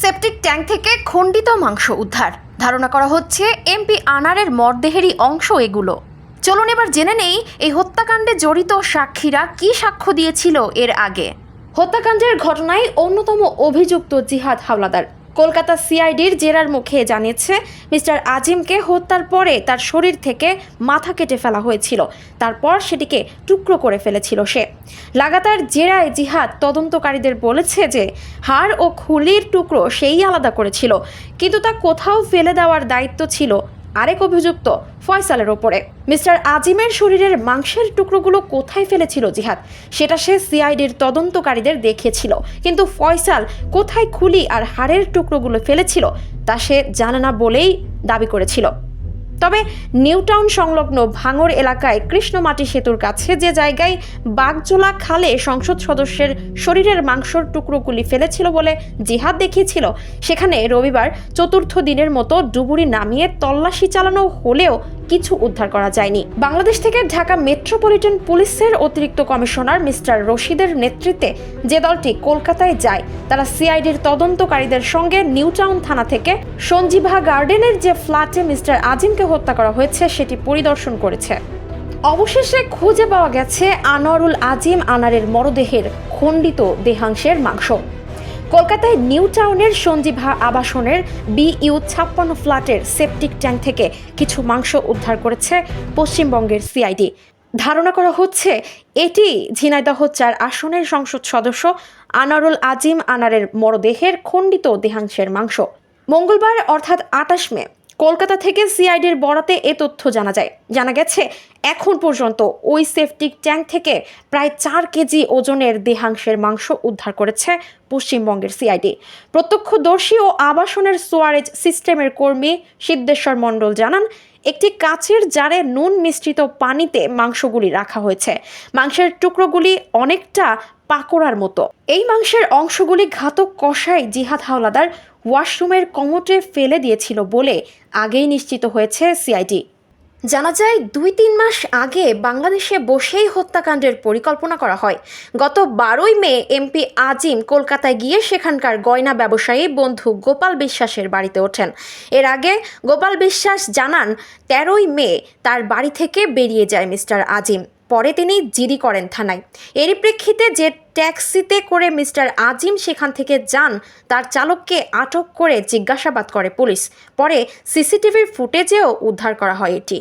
Septic tank থেকে খণ্ডিত মাংস উদ্ধার। ধারণা করা হচ্ছে এমপি আনারের মরদেহেরই অংশ এগুলো। চলুন এবার জেনে নেই এই হত্যাকাণ্ডে জড়িত সাক্ষীরা কি সাক্ষ্য দিয়েছিল এর আগে। হত্যাকাণ্ডের ঘটনায় অন্যতম অভিযুক্ত জিহাদ হাওলাদার। কলকাতা সিআইডির জেরার মুখে জানিয়েছে, মিস্টার আজিমকে হত্যার পরে তার শরীর থেকে মাথা কেটে ফেলা হয়েছিল। তারপর সেটিকে টুকরো করে ফেলেছিল সে। লাগাতার জেরায় জিহাদ তদন্তকারীদের বলেছে যে, হাড় ও খুলির টুকরো সেই আলাদা করেছিল। কিন্তু তা কোথাও ফেলে দেওয়ার দায়িত্ব ছিল আরেক অভিযুক্ত ফয়সালের ওপরে। মিস্টার আজিমের শরীরের মাংসের টুকরোগুলো কোথায় ফেলেছিল জিহাদ? সেটা সে সিআইডির তদন্তকারীদের দেখিয়েছিল। কিন্তু ফয়সাল কোথায় খুলি আর হাড়ের টুকরোগুলো ফেলেছিল, তা সে জানে না বলেই দাবি করেছিল। তবে নিউটাউন সংলগ্ন ভাঙর এলাকায় কৃষ্ণমাটি সেতুর কাছে যে জায়গায় বাগজোলা খালে সংসদ সদস্যের শরীরের মাংসর টুকরোগুলি ফেলেছিল বলে জিহাদ দেখিয়েছিল, সেখানে রবিবার চতুর্থ দিনের মতো ডুবুরি নামিয়ে তল্লাশি চালানো হলেও কিছু উদ্ধার করা যায়নি। বাংলাদেশ থেকে ঢাকা মেট্রোপলিটন পুলিশের অতিরিক্ত কমিশনার মিস্টার রশিদের নেতৃত্বে যে দলটি কলকাতায় যায়, তারা সিআইডির তদন্তকারীদের সঙ্গে নিউটাউন থানা থেকে সঞ্জীভা গার্ডেনের যে ফ্ল্যাটে মিস্টার আজিমকে হত্যা করা হয়েছে, সেটি পরিদর্শন করেছে। অবশেষে খুঁজে পাওয়া গেছে আনোয়ারুল আজিম আনারের মরদেহের খণ্ডিত দেহাংশের মাংস। কলকাতায় নিউ টাউনের সঞ্জীভা আবাসনের বিইউ ছাপ্পান্ন ফ্ল্যাটের সেপটিক ট্যাঙ্ক থেকে কিছু মাংস উদ্ধার করেছে পশ্চিমবঙ্গের সিআইডি। ধারণা করা হচ্ছে, এটি ঝিনাইদহ চার আসনের সংসদ সদস্য আনারুল আজিম আনারের মরদেহের খণ্ডিত দেহাংশের মাংস। মঙ্গলবার অর্থাৎ আটাশ মে কলকাতা থেকে সিআইডির বরাতে এ তথ্য জানা যায়। জানা গেছে, এখন পর্যন্ত ওই সেফটিক ট্যাঙ্ক থেকে প্রায় চার কেজি ওজনের দেহাংশের মাংস উদ্ধার করেছে পশ্চিমবঙ্গের সিআইডি। প্রত্যক্ষদর্শী ও আবাসনের সোয়ারেজ সিস্টেমের কর্মী সিদ্ধেশ্বর মণ্ডল জানান, একটি কাচের জারে নুন মিশ্রিত পানিতে মাংসগুলি রাখা হয়েছে। মাংসের টুকরোগুলি অনেকটা পাকোড়ার মতো। এই মাংসের অংশগুলি ঘাতক কষাই জিহাদ হাওলাদার ওয়াশরুমের কমোটে ফেলে দিয়েছিল বলে আগেই নিশ্চিত হয়েছে সিআইডি। জানা যায়, দুই তিন মাস আগে বাংলাদেশে বসেই হত্যাকাণ্ডের পরিকল্পনা করা হয়। গত বারোই মে, এমপি আজিম কলকাতায় গিয়ে সেখানকার গয়না ব্যবসায়ী বন্ধু গোপাল বিশ্বাসের বাড়িতে ওঠেন। এর আগে গোপাল বিশ্বাস জানান, তেরোই মে তার বাড়ি থেকে বেরিয়ে যায় মিস্টার আজিম। পরে তিনি জিডি করেন থানায়। এরই প্রেক্ষিতে যে ট্যাক্সিতে করে মিস্টার আজিম সেখান থেকে যান, তার চালককে আটক করে জিজ্ঞাসাবাদ করে পুলিশ। পরে সিসিটিভির ফুটেজেও উদ্ধার করা হয় এটি।